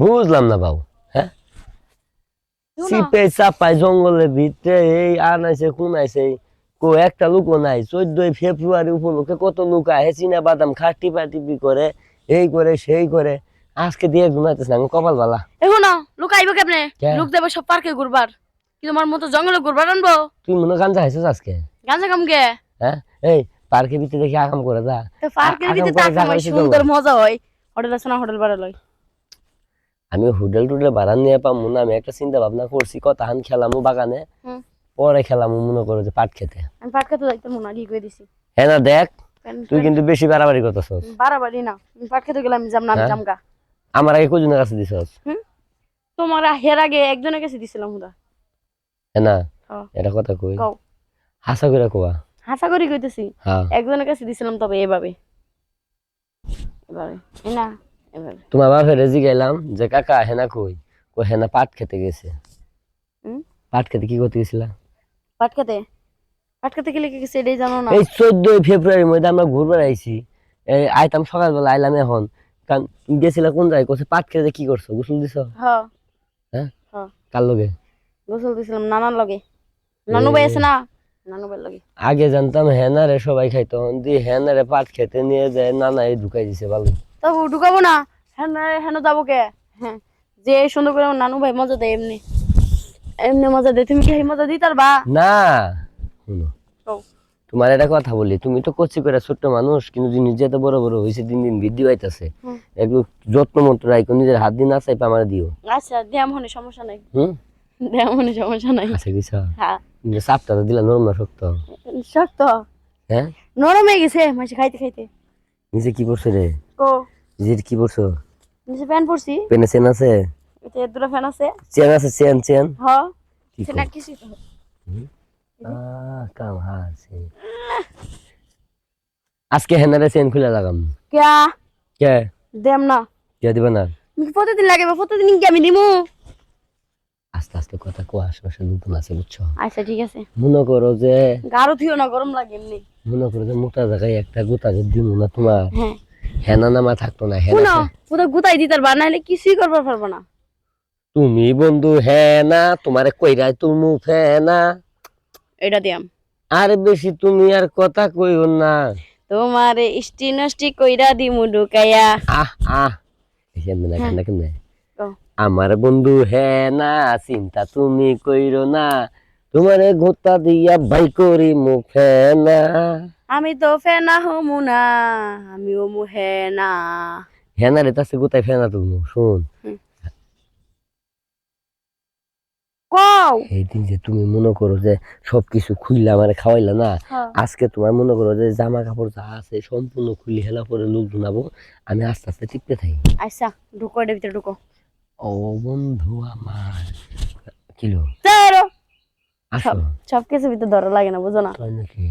বুঝলাম না বাবু হ্যাঁ? জঙ্গলের ভিতরে এই আনাইছে কুনাইছে কো একটা লোকও নাই। চোদ্দই ফেব্রুয়ারি উপলক্ষে কত লোক আহে চীনা বাদাম খা টিপা টিপি করে এই করে সেই করে। আজকে দিয়ে ঘুমাইতেছে না কপাল বালা। এখন কেমনে? কে? লুক দেবো সব পার্কে ঘুরবার। কি তোমার মতো জঙ্গলে ঘুরবার আনব? তুই মনে গাঞ্জা খাইছিস আজকে? গাঁজা কাম গে। হ্যাঁ? এই পার্কের ভিতরে দেখি আকাম করে যা। পার্কের ভিতরে সুন্দর মজা হয়। হোটেল আছে না হোটেল ভাড়া লয়। আমি হোটেল টোটেল ভাড়া নিয়ে পাবো না আমি একটা চিন্তা ভাবনা করছি কথা খেলামু বাগানে। পরে খেলামু মনে করো যে পাট খেতে। আমি পাট খেতে যাইতাম না ঠিক করে দিছি। হ্যাঁ না দেখ তুই কিন্তু বেশি বাড়াবাড়ি করতেছস। বাড়াবাড়ি না। আমি পাট খেতে গেলাম যাম না আমি হ্যাঁ? জামগা আমার আগে কজনের কাছে দিছস? তোমার হের আগে একজনের কাছে দিছিলাম হুদা। হ্যাঁ না। এটা কথা কই। হাসা করে কোয়া? হাসা করি কইতেছি। হ্যাঁ। একজনের কাছে দিছিলাম তবে এভাবে। এভাবে। না তোমার বাপের রেজি গেলাম যে কাকা হেনা কই? ও হেনা পাট খেতে গেছে। পাট খেতে কি করতে গেছিলা? পাট খেতে? পাট খেতে গেলে কি কিছু এটাই জানো না? এই চোদ্দই ফেব্রুয়ারির মধ্যে আমরা ঘুরবার আইছি। এই আইতাম সকালবেলা আইলাম এখন। কারণ গেছিলা কোন জায়গায়? করছে পাট খেতে কি করছ? গোসল দিছ? হ্যাঁ? কার লগে? গোসল দিছিলাম নানার লগে। নানু ভাই আছে না? নানু ভাই লগে। আগে জানতাম হেনারে সবাই খাইতো। দি হেনারে পাট খেতে নিয়ে যায় নানা এই ঢুকাই দিছে ভালো তবু ঢুকাবো না হ্যাঁ হেন যাব কে হ্যাঁ যে সুন্দর করে নানু ভাই মজা দেয় এমনি। এমনি মজা দেয়। তুমি কি মজা দিতার বা না তোমার একটা কথা বলি তুমি তো কচি করে ছোট্ট মানুষ কিন্তু জিনিস যেতে বড় বড় হয়েছে দিন দিন বৃদ্ধি পাইতেছে। একটু যত্ন মতো রাখো নিজের হাত দিয়ে না চাইপা আমার দিও। আচ্ছা হনে সমস্যা নাই। হুম? দেয়াম হনে সমস্যা নাই। আচ্ছা কিছু হ্যাঁ। চাপটা তো দিলা নরম না শক্ত। শক্ত? হ্যাঁ? নরম হয়ে গেছে মাসে খাইতে খাইতে। নিচে কি পড়ছো রে? কো। পড়ছো? নিচে পরছি। চেন আছে? দুটো ফ্যান আছে। চেন আছে চেন চেন। হ। কি সেটা কিছু আহ, কাম হাসে। আজকে হেনারে চেন খুলে লাগাম। কিয়া? কে দেম না। দিবা প্রতিদিন লাগে বা প্রতিদিন কি আমি দিমু? আস্তে আস্তে কথা কো আশেপাশে নতুন আছে বুঝছ? আচ্ছা ঠিক আছে। মনে করো যে থিও না গরম লাগে এমনি। মনে করো যে মোটা জায়গায় একটা গোতা যদি দিব না তোমার? হ্যাঁ। হেনা নামা থাকতো না হেনা শুনো গুতাই দিতার বা নাহলে কিছুই করবার পারব না। তুমি বন্ধু হেনা তোমারে কইরাই তুমি ফেনা। এটা দিয়াম। আর বেশি তুমি আর কথা কইও না। তোমারে ইষ্টি নষ্টি কইরা দিমু ঢুকাইয়া। আহ আহ। না কেমনে? কেমনে আমার বন্ধু হেনা চিন্তা তুমি কইরো না। তোমারে গোতা দিয়া ভাই করি মুখ ফেনা। আমি তো ফেনা হমু না আমিও মুহে না হেনা রে তাছে গোতায় ফেনা তুমি শুন। কও। যে তুমি মনে করো যে সবকিছু খুললা মানে খাওয়াইলা না আজকে তোমার মনে করো যে জামা কাপড় যা আছে সম্পূর্ণ খুলি হেলা পরে লোক জানাব আমি আস্তে আস্তে টিপতে থাকি। আচ্ছা ঢুকো এটার ভিতরে ঢুকো। ও বন্ধু আমার। কিলো আসো। সব কিছু ভিতরে ধরা লাগে না বুঝো না। তাই নাকি?